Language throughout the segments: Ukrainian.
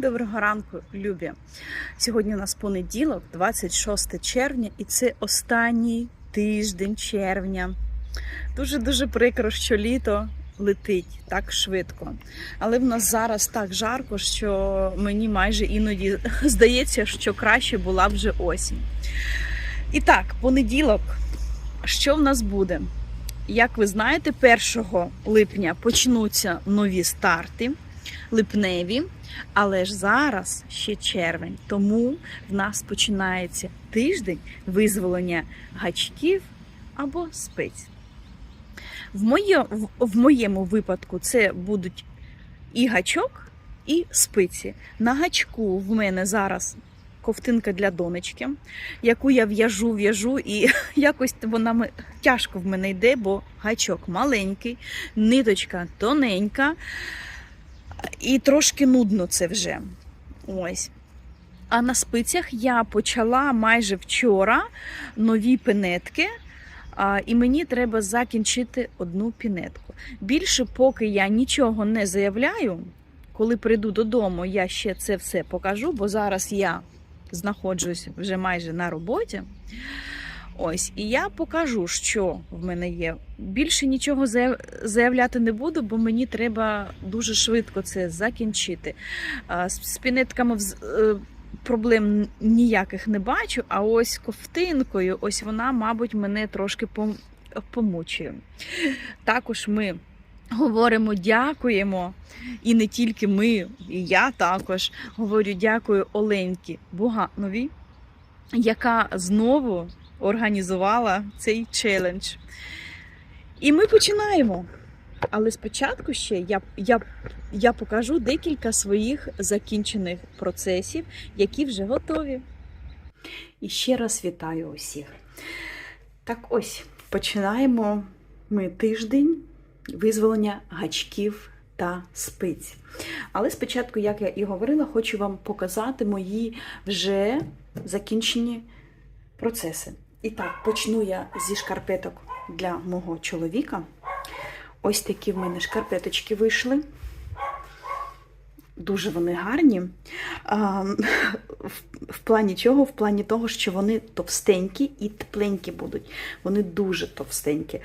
Доброго ранку, любі. Сьогодні у нас понеділок, 26 червня, і це останній тиждень червня. Дуже дуже прикро, що літо летить так швидко. Але в нас зараз так жарко, що мені майже іноді здається, що краще була вже осінь. І так, понеділок, що в нас буде? Як ви знаєте, 1 липня почнуться нові старти липневі. Але ж зараз ще червень, тому в нас починається тиждень визволення гачків або спиць. В, моє, в, в моєму випадку це будуть і гачок, і спиці. На гачку в мене зараз ковтинка для донечки, яку я в'яжу, в'яжу, і якось вона тяжко в мене йде, бо гачок маленький, ниточка тоненька. І трошки нудно це вже. Ось. А на спицях я почала майже вчора нові пінетки, і мені треба закінчити одну пінетку. Більше, поки я нічого не заявляю, коли прийду додому, я ще це все покажу, бо зараз я знаходжусь вже майже на роботі. Ось, і я покажу, що в мене є. Більше нічого заявляти не буду, бо мені треба дуже швидко це закінчити. З пінетками е, проблем ніяких не бачу, а ось ковтинкою, ось вона, мабуть, мене трошки помучує. Також ми говоримо дякуємо, і не тільки ми, і я також говорю дякую Оленьки Бугановій, яка знову організувала цей челендж. І ми починаємо. Але спочатку ще я, я, я покажу декілька своїх закінчених процесів, які вже готові. І ще раз вітаю усіх. Так ось починаємо ми тиждень визволення гачків та спиць. Але спочатку, як я і говорила, хочу вам показати мої вже закінчені процеси. І так, почну я зі шкарпеток для мого чоловіка. Ось такі в мене шкарпеточки вийшли. Дуже вони гарні. А, в, плані чого? В плані того, що вони товстенькі і тепленькі будуть. Вони дуже товстенькі.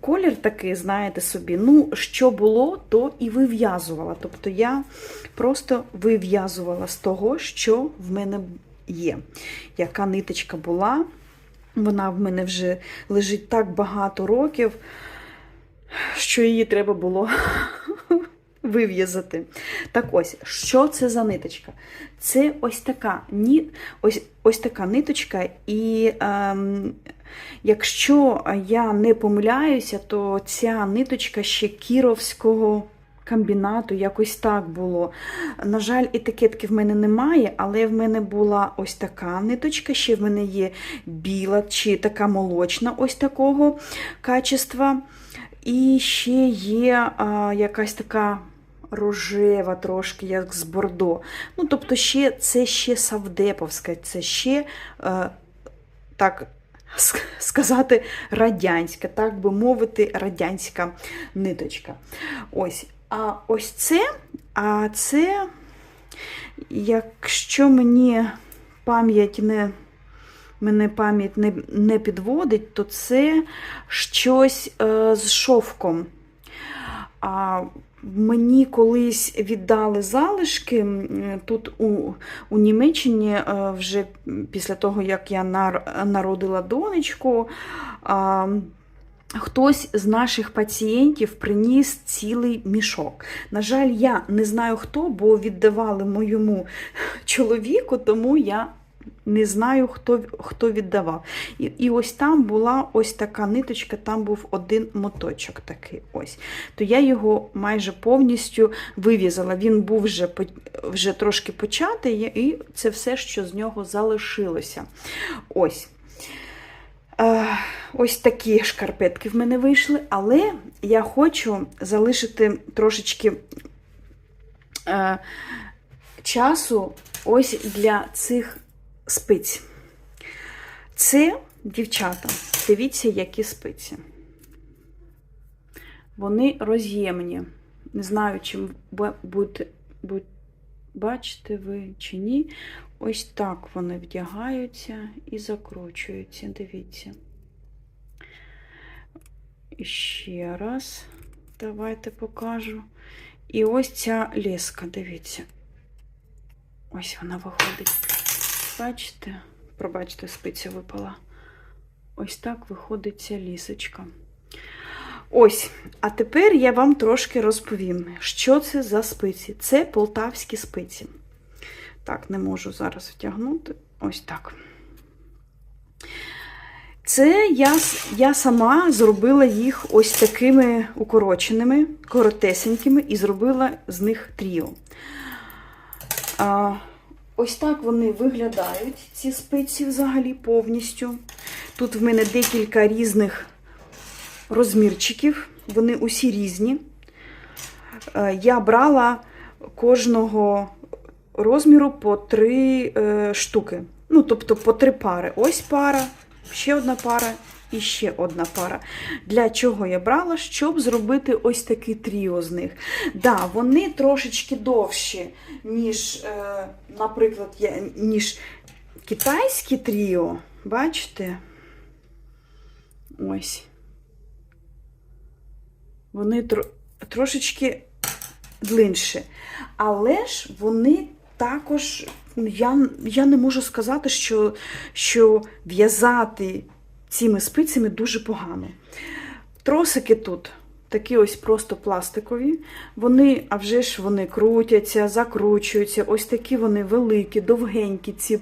Колір такий, знаєте собі, ну, що було, то і вив'язувала. Тобто я просто вив'язувала з того, що в мене є. Яка ниточка була. Вона в мене вже лежить так багато років, що її треба було вив'язати. Так ось, що це за ниточка? Це ось така ні, ось, ось така ниточка, і ем, якщо я не помиляюся, то ця ниточка ще кіровського. Комбінату якось так було. На жаль, етикетки в мене немає, але в мене була ось така ниточка, ще в мене є біла чи така молочна, ось такого качества. І ще є а, якась така рожева, трошки, як з бордо. Ну, тобто, ще, це ще савдеповська, це ще, е, так сказати, радянська, так би мовити, радянська ниточка. Ось. А ось це, а це, якщо мені пам'ять не мене пам'ять не, не підводить, то це щось е, з шовком. А мені колись віддали залишки тут у, у Німеччині, е, вже після того, як я нар, народила донечку. Хтось з наших пацієнтів приніс цілий мішок. На жаль, я не знаю хто, бо віддавали моєму чоловіку, тому я не знаю, хто, хто віддавав. І, і ось там була ось така ниточка, там був один моточок такий. ось. То я його майже повністю вив'язала. Він був вже, вже трошки початий, і це все, що з нього залишилося. Ось. Е, Ось такі шкарпетки в мене вийшли, але я хочу залишити трошечки е, часу ось для цих спиць. Це, дівчата, дивіться, які спиці. Вони роз'ємні. Не знаю, чим ви будете, бачите ви чи ні. Ось так вони вдягаються і закручуються. Дивіться. Ще раз, давайте покажу. І ось ця леска, дивіться. Ось вона виходить. Бачите? Пробачте, спиця випала. Ось так виходить ця лісочка. Ось, а тепер я вам трошки розповім, що це за спиці. Це полтавські спиці. Так, не можу зараз втягнути. Ось так. Це я, я сама зробила їх ось такими укороченими, коротесенькими, і зробила з них тріо. А, ось так вони виглядають, ці спиці взагалі повністю. Тут в мене декілька різних розмірчиків, вони усі різні. Е, Я брала кожного розміру по три е, штуки. Ну, тобто по три пари. Ось пара, ще одна пара і ще одна пара. Для чого я брала? Щоб зробити ось такий тріо з них. Да, вони трошечки довші, ніж, е, наприклад, я- ніж китайське тріо. Бачите? Ось. Вони тро, трошечки длинші. Але ж вони також, я, я не можу сказати, що, що в'язати цими спицями дуже погано. Тросики тут такі ось просто пластикові. Вони, а вже ж вони крутяться, закручуються. Ось такі вони великі, довгенькі, ці,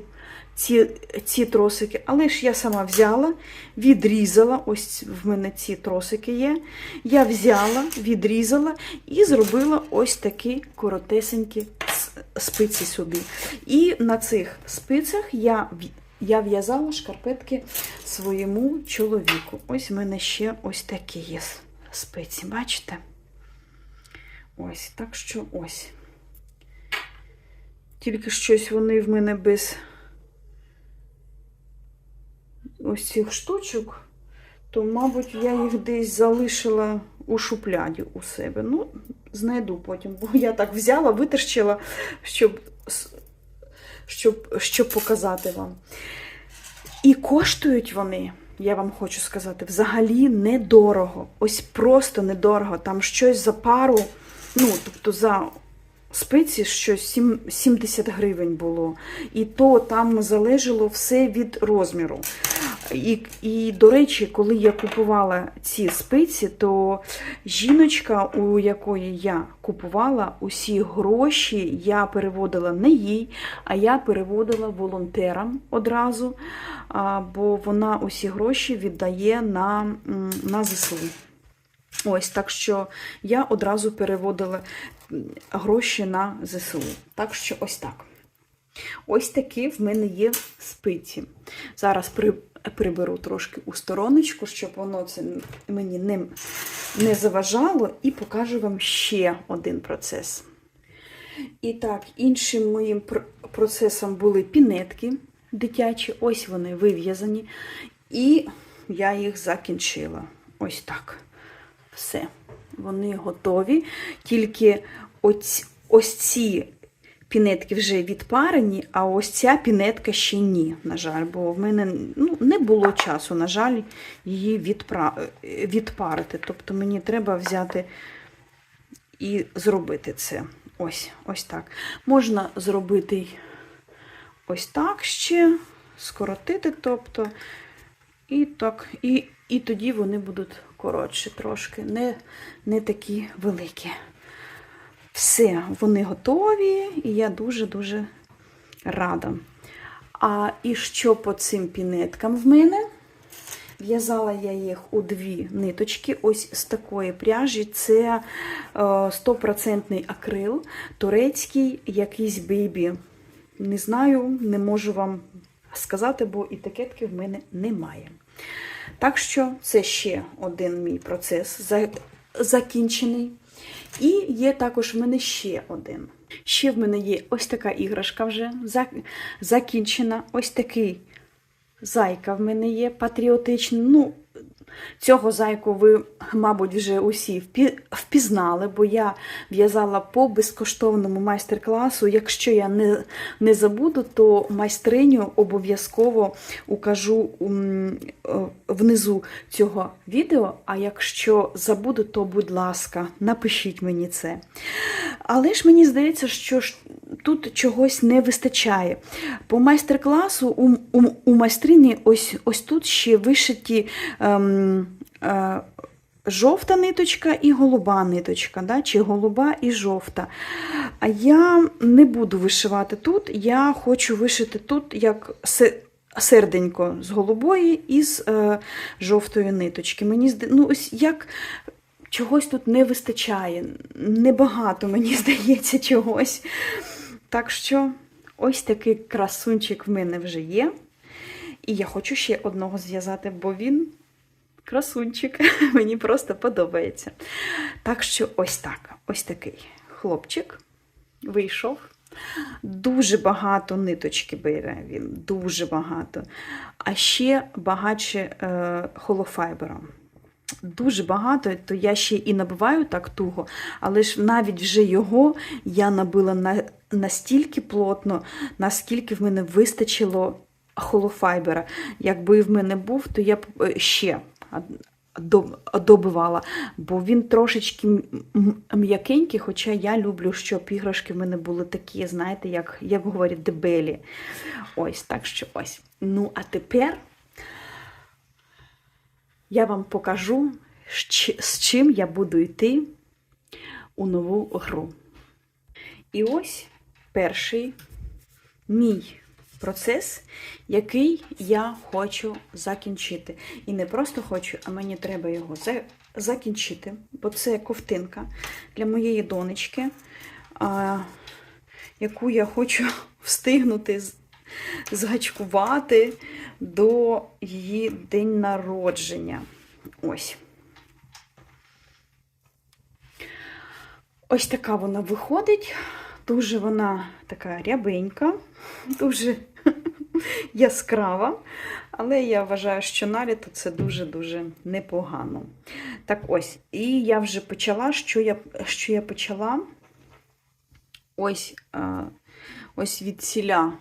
ці, ці тросики. Але ж я сама взяла, відрізала. Ось в мене ці тросики є. Я взяла, відрізала і зробила ось такі коротесенькі спиці сюди. І на цих спицях я я в'язала шкарпетки своєму чоловіку. Ось в мене ще ось такі є спиці, бачите? Ось, так що ось. Тільки щось вони в мене без ось цих штучок, то, мабуть, я їх десь залишила у шупляді у себе. Ну, знайду потім, бо я так взяла, витерчила, щоб, щоб, щоб показати вам. І коштують вони, я вам хочу сказати, взагалі недорого. Ось просто недорого. Там щось за пару, ну, тобто за спиці сім- 70 гривень було. І то там залежало все від розміру. І, і, до речі, коли я купувала ці спиці, то жіночка, у якої я купувала, усі гроші я переводила не їй, а я переводила волонтерам одразу, бо вона усі гроші віддає на, на ЗСУ. Ось так що я одразу переводила гроші на ЗСУ. Так що ось так. Ось такі в мене є спиці. Зараз при, приберу трошки у стороночку, щоб воно це мені не, не заважало, і покажу вам ще один процес. І так, іншим моїм пр- процесом були пінетки дитячі, ось вони вив'язані. І я їх закінчила. Ось так. Все. Вони готові. Тільки ось, ось ці пінетки вже відпарені, а ось ця пінетка ще ні, на жаль, бо в мене ну, не було часу, на жаль, її відпра... відпарити. Тобто мені треба взяти і зробити це. Ось, ось так. Можна зробити ось так ще, скоротити, тобто, і так, і, і тоді вони будуть коротші трошки, не, не такі великі. Все, вони готові, і я дуже-дуже рада. А і що по цим пінеткам в мене? В'язала я їх у дві ниточки, ось з такої пряжі. Це е, стопроцентний акрил, турецький якийсь бейбі. Не знаю, не можу вам сказати, бо етикетки в мене немає. Так що це ще один мій процес закінчений. І є також в мене ще один. Ще в мене є ось така іграшка вже закінчена. Ось такий зайка в мене є патріотичний. Ну, Цього зайку ви, мабуть, вже усі впізнали, бо я в'язала по безкоштовному майстер-класу. Якщо я не, не забуду, то майстриню обов'язково укажу е, внизу цього відео. А якщо забуду, то будь ласка, напишіть мені це. Але ж мені здається, що тут чогось не вистачає. По майстер-класу у, у, у майстрині ось, ось тут ще вишиті ем, е, жовта ниточка і голуба ниточка, да? чи голуба і жовта. А я не буду вишивати тут, я хочу вишити тут як серденько з голубої і з е, жовтої ниточки. Мені ну, ось як чогось тут не вистачає. Небагато, мені здається, чогось. Так що ось такий красунчик в мене вже є. І я хочу ще одного зв'язати, бо він красунчик. Мені просто подобається. Так що ось так, ось такий хлопчик вийшов. Дуже багато ниточки бере він, дуже багато. А ще багатше е, холофайбером. Дуже багато, то я ще і набиваю так туго, але ж навіть вже його я набила на, настільки плотно, наскільки в мене вистачило холофайбера. Якби в мене був, то я б е, ще добивала, бо він трошечки м'якенький, хоча я люблю, щоб іграшки в мене були такі, знаєте, як, як говорять, дебелі. Ось так що ось. Ну, а тепер я вам покажу, з чим я буду йти у нову гру. І ось перший мій процес, який я хочу закінчити. І не просто хочу, а мені треба його закінчити, бо це ковтинка для моєї донечки, яку я хочу встигнути згачкувати до її день народження. Ось. Ось така вона виходить. Дуже вона така рябенька, дуже яскрава. Але я вважаю, що наліто це дуже-дуже непогано. Так ось, і я вже почала, що я, що я почала ось, ось від сіля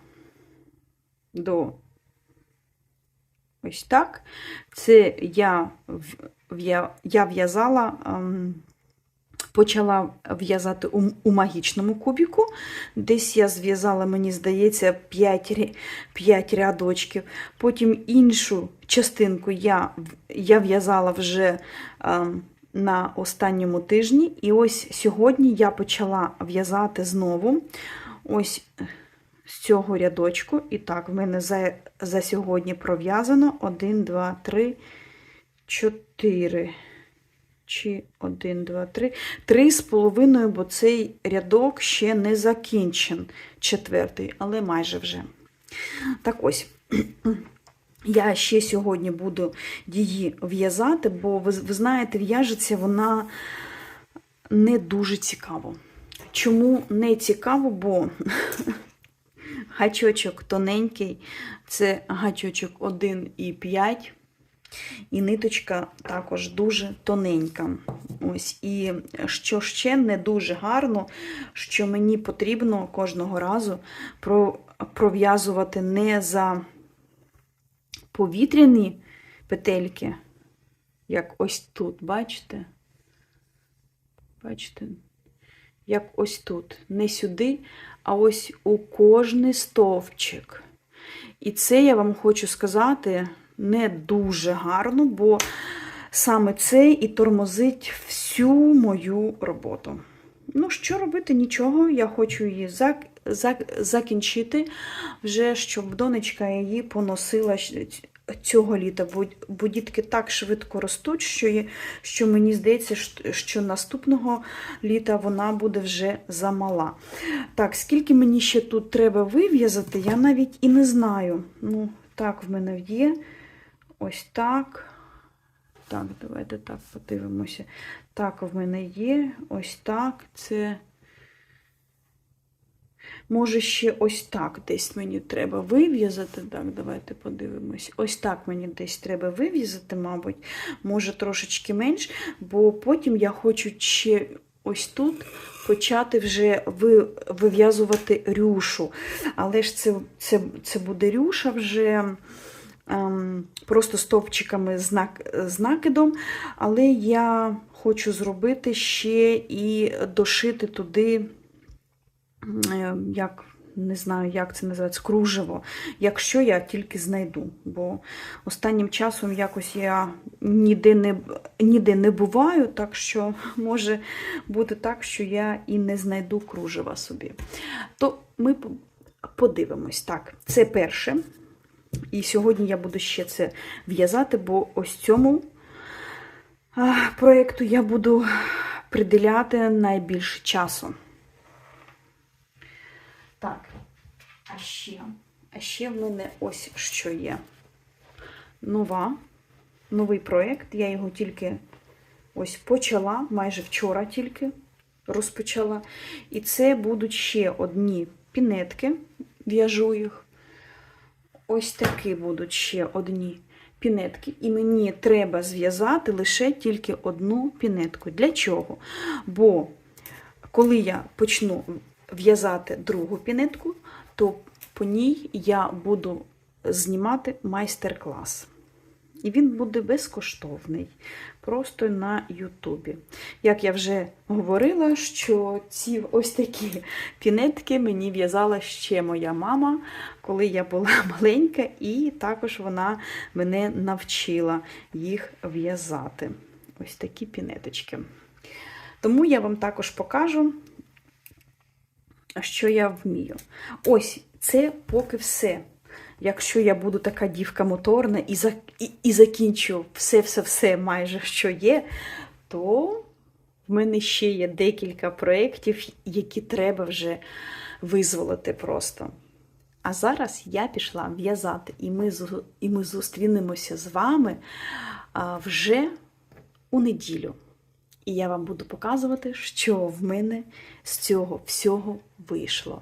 до ось так. Це я, я в'язала, ем, почала в'язати у, у магічному кубіку. Десь я зв'язала, мені здається, 5, 5 рядочків. Потім іншу частинку я, я в'язала вже ем, на останньому тижні. І ось сьогодні я почала в'язати знову. Ось з цього рядочку. І так, в мене за, за сьогодні пров'язано 1, 2, 3, 4. Чи 1, 2, 3. Три з половиною, бо цей рядок ще не закінчен, четвертий, але майже вже. Так ось. Я ще сьогодні буду її в'язати, бо ви, ви знаєте, в'яжеться вона не дуже цікаво. Чому не цікаво? Бо гачочок тоненький, це гачочок 1,5. І ниточка також дуже тоненька. Ось. І що ще не дуже гарно, що мені потрібно кожного разу пров'язувати не за повітряні петельки, як ось тут, бачите? Бачите? Як ось тут. Не сюди, а ось у кожний стовпчик. І це я вам хочу сказати не дуже гарно, бо саме це і тормозить всю мою роботу. Ну, що робити? Нічого. Я хочу її зак... зак- закінчити, вже щоб донечка її поносила цього літа, бо, дітки так швидко ростуть, що, що мені здається, що наступного літа вона буде вже замала. Так, скільки мені ще тут треба вив'язати, я навіть і не знаю. Ну, так, в мене є. Ось так. Так, давайте так подивимося. Так, в мене є. Ось так. Це Може, ще ось так десь мені треба вив'язати. Так, давайте подивимось. Ось так мені десь треба вив'язати, мабуть, може трошечки менш, бо потім я хочу ще ось тут почати вже вив'язувати рюшу. Але ж це, це, це буде рюша вже. ем, Просто стовпчиками з нак- з накидом, але я хочу зробити ще і дошити туди, як не знаю, як це називається, кружево, якщо я тільки знайду. Бо останнім часом якось я ніде не, ніде не буваю, так що може бути так, що я і не знайду кружева собі. То ми подивимось. Так, це перше. І сьогодні я буду ще це в'язати, бо ось цьому проєкту я буду приділяти найбільше часу. Так, а ще, а ще в мене ось що є. Нова, новий проєкт. Я його тільки ось почала, майже вчора тільки розпочала. І це будуть ще одні пінетки, в'яжу їх. Ось такі будуть ще одні пінетки. І мені треба зв'язати лише тільки одну пінетку. Для чого? Бо коли я почну в'язати другу пінетку, то по ній я буду знімати майстер-клас. І він буде безкоштовний, просто на Ютубі. Як я вже говорила, що ці ось такі пінетки мені в'язала ще моя мама, коли я була маленька, і також вона мене навчила їх в'язати. Ось такі пінеточки. Тому я вам також покажу, що я вмію. Ось це поки все. Якщо я буду така дівка моторна і, і, і закінчу все-все-все майже що є, то в мене ще є декілька проєктів, які треба вже визволити просто. А зараз я пішла в'язати, і ми, і ми зустрінемося з вами вже у неділю. І я вам буду показувати, що в мене з цього всього вийшло.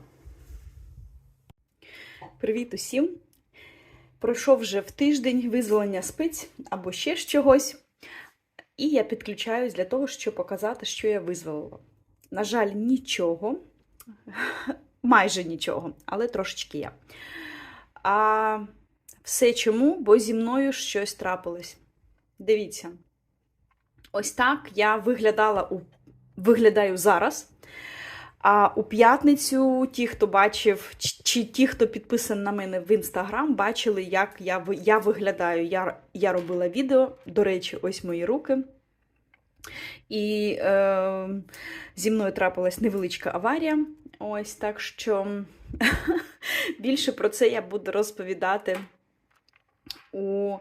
Привіт усім! Пройшов вже в тиждень визволення спиць або ще з чогось. І я підключаюсь для того, щоб показати, що я визволила. На жаль, нічого, майже нічого, але трошечки я. А все чому? Бо зі мною щось трапилось. Дивіться, ось так я виглядала у... виглядаю зараз. А у п'ятницю ті, хто бачив, чи- ті, хто підписаний на мене в інстаграм, бачили, як я, я виглядаю. Я, я робила відео, до речі, ось мої руки. І е, зі мною трапилась невеличка аварія. Ось так що більше про це я буду розповідати у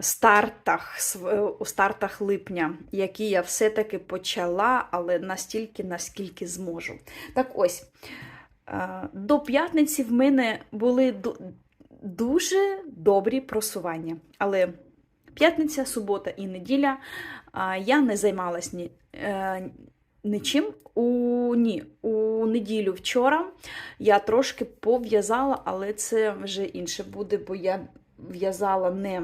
стартах, у стартах липня, які я все-таки почала, але настільки, наскільки зможу. Так ось, е, до п'ятниці в мене були дуже добрі просування. Але п'ятниця, субота і неділя я не займалась ні, е, нічим. У, ні, у неділю вчора я трошки пов'язала, але це вже інше буде, бо я в'язала не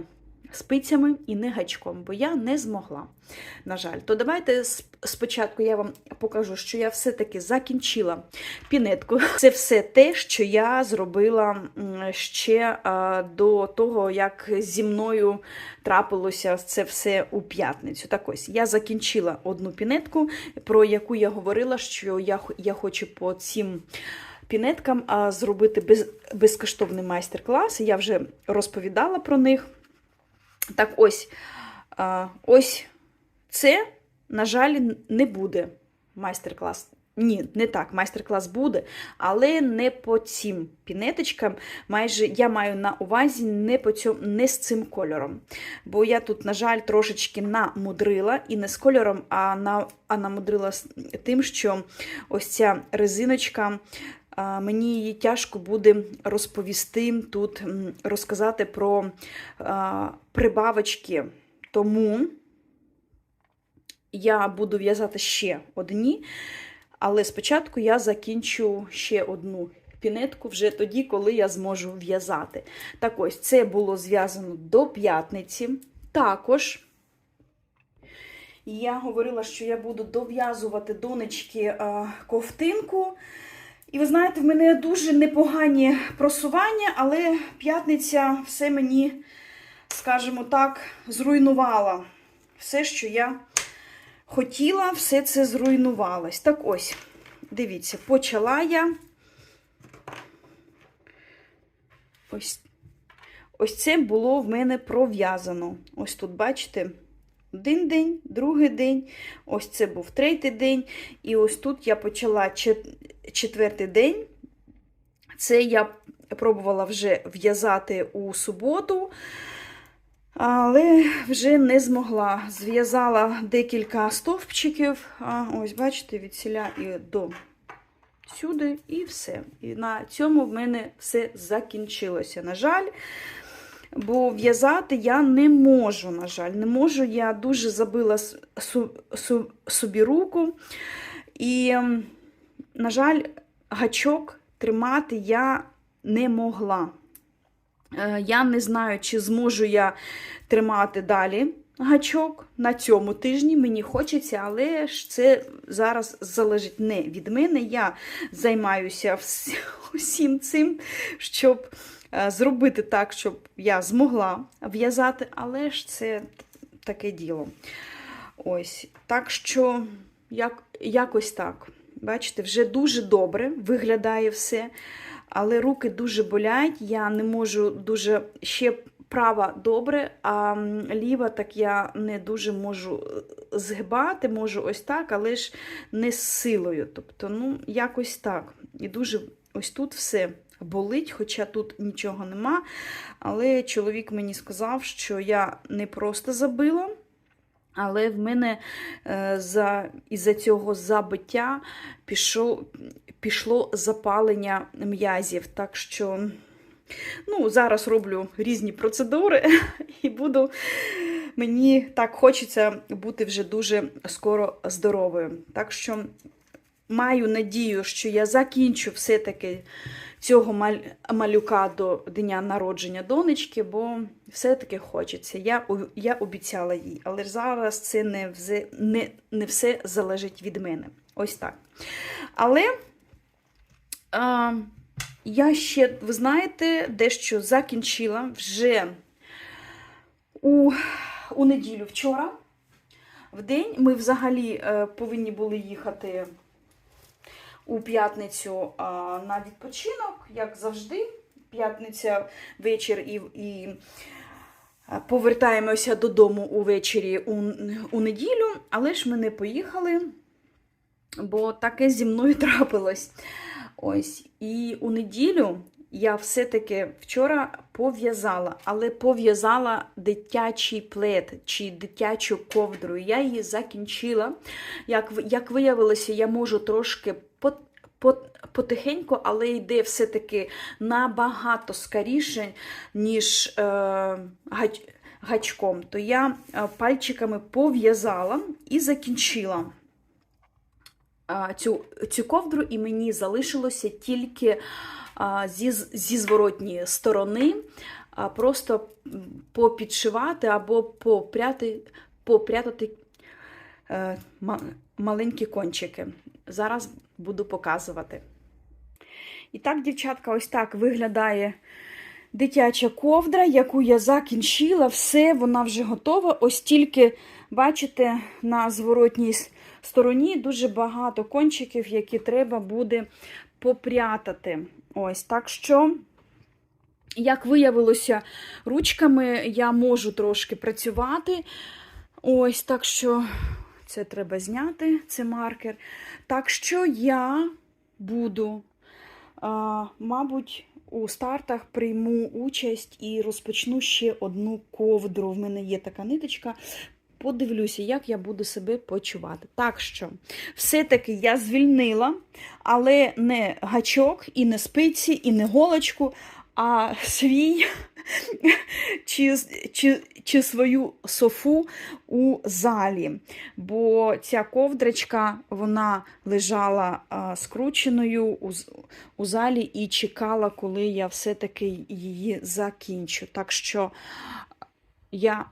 спицями і не гачком, бо я не змогла. На жаль, то давайте спочатку я вам покажу, що я все-таки закінчила пінетку. Це все те, що я зробила ще до того, як зі мною трапилося це все у п'ятницю. Так ось я закінчила одну пінетку, про яку я говорила, що я, я хочу по цим. Пінеткам зробити без, безкоштовний майстер-клас. Я вже розповідала про них. Так ось, ось це, на жаль, не буде майстер-клас. Ні, не так, майстер-клас буде, але не по цим пінеточкам. Майже я маю на увазі не по цьому, не з цим кольором. Бо я тут, на жаль, трошечки намудрила, і не з кольором, а, на, а намудрила тим, що ось ця резиночка. Мені її тяжко буде розповісти тут, розказати про прибавочки. Тому я буду в'язати ще одні. Але спочатку я закінчу ще одну пінетку вже тоді, коли я зможу в'язати. Так ось, це було зв'язано до п'ятниці. Також я говорила, що я буду дов'язувати донечки а, ковтинку. І ви знаєте, в мене дуже непогані просування, але п'ятниця все мені, скажімо так, зруйнувала. Все, що я хотіла, все це зруйнувалось. Так ось, дивіться, почала я. Ось, ось це було в мене пров'язано. Ось тут, бачите, один день, другий день, ось це був третій день. І ось тут я почала четвертий день. Це я пробувала вже в'язати у суботу, але вже не змогла. Зв'язала декілька стовпчиків. Ось, бачите, від сіля і до сюди, і все. І на цьому в мене все закінчилося. На жаль, бо в'язати я не можу, на жаль, не можу. Я дуже забила собі руку. І, на жаль, гачок тримати я не могла. Е, Я не знаю, чи зможу я тримати далі гачок на цьому тижні. Мені хочеться, але ж це зараз залежить не від мене. Я займаюся усім цим, щоб е, зробити так, щоб я змогла в'язати, але ж це таке діло. Ось. Так що, як, якось так. Бачите, вже дуже добре виглядає все, але руки дуже болять. Я не можу дуже ще права добре, а ліва так я не дуже можу е, згибати, можу ось так, але ж не з силою. Тобто, ну, якось так. І дуже ось тут все болить, хоча тут нічого нема. Але чоловік мені сказав, що я не просто забила. Але в мене е, за, із-за цього забиття пішло, пішло запалення м'язів. Так що ну, зараз роблю різні процедури і буду. Мені так хочеться бути вже дуже скоро здоровою. Так що маю надію, що я закінчу все-таки цього малюка до дня народження донечки, бо все-таки хочеться. Я, я обіцяла їй, але зараз це не, взе- не, не все залежить від мене. Ось так. Але а, я ще, ви знаєте, дещо закінчила вже у, у неділю вчора. В день ми взагалі е, повинні були їхати у п'ятницю на відпочинок, як завжди. П'ятниця вечір і, і повертаємося додому увечері у, у неділю, але ж ми не поїхали, бо таке зі мною трапилось. Ось. І у неділю я все-таки вчора пов'язала, але пов'язала дитячий плед чи дитячу ковдру. Я її закінчила. Як, як виявилося, я можу трошки пот, пот, потихеньку, але йде все-таки набагато скоріше, ніж е, гач, гачком. То я е, пальчиками пов'язала і закінчила цю, цю ковдру, і мені залишилося тільки зі, зі зворотньої сторони просто попідшивати або попряти, попрятати е, маленькі кончики. Зараз буду показувати. І так, дівчатка, ось так виглядає дитяча ковдра, яку я закінчила. Все, вона вже готова. Ось тільки, бачите, на зворотній стороні дуже багато кончиків, які треба буде попрятати. Ось так що. Як виявилося, ручками я можу трошки працювати. Ось так що це треба зняти, це маркер. Так що я буду, а, мабуть, у стартах прийму участь і розпочну ще одну ковдру. В мене є така ниточка. Подивлюся, як я буду себе почувати. Так що, все-таки я звільнила, але не гачок, і не спиці, і не голочку, а свій чи, чи, чи свою софу у залі. Бо ця ковдрочка вона лежала а, скрученою у, у залі і чекала, коли я все-таки її закінчу. Так що я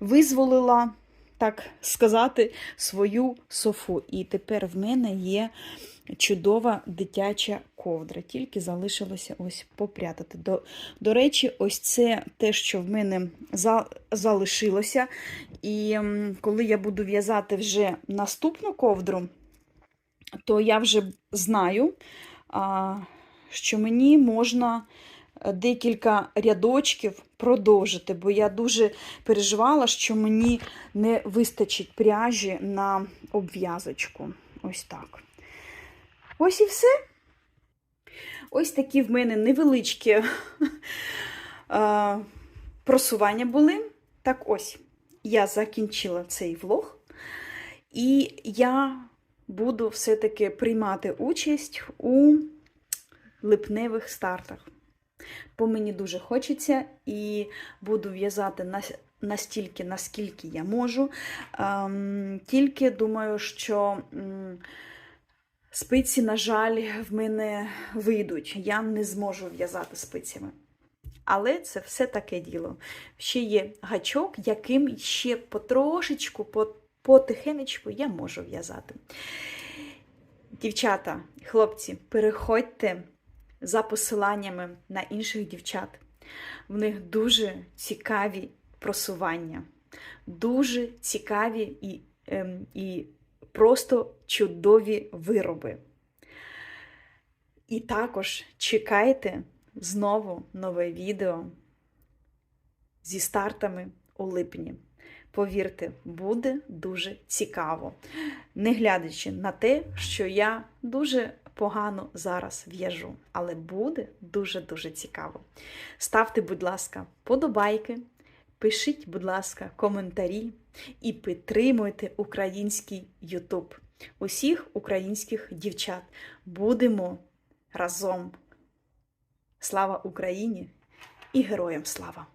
визволила, так сказати, свою софу. І тепер в мене є чудова дитяча ковдра. Тільки залишилося ось попрятати. До, до речі, ось це те, що в мене за, залишилося. І коли я буду в'язати вже наступну ковдру, то я вже знаю, а, що мені можна декілька рядочків продовжити, бо я дуже переживала, що мені не вистачить пряжі на обв'язочку. Ось так. Ось і все. Ось такі в мене невеличкі е, просування були. Так ось, я закінчила цей влог, і я буду все-таки приймати участь у липневих стартах. Бо мені дуже хочеться і буду в'язати нас- настільки, наскільки я можу. Ем, тільки думаю, що спиці, на жаль, в мене вийдуть. Я не зможу в'язати спицями. Але це все таке діло. Ще є гачок, яким ще потрошечку, потихенечку я можу в'язати. Дівчата, хлопці, переходьте за посиланнями на інших дівчат. В них дуже цікаві просування, дуже цікаві і, ем, і просто чудові вироби. І також чекайте знову нове відео зі стартами у липні. Повірте, буде дуже цікаво. Не глядячи на те, що я дуже погано зараз в'яжу, але буде дуже-дуже цікаво. Ставте, будь ласка, подобайки, пишіть, будь ласка, коментарі і підтримуйте український Ютуб. Усіх українських дівчат. Будемо разом. Слава Україні і героям слава!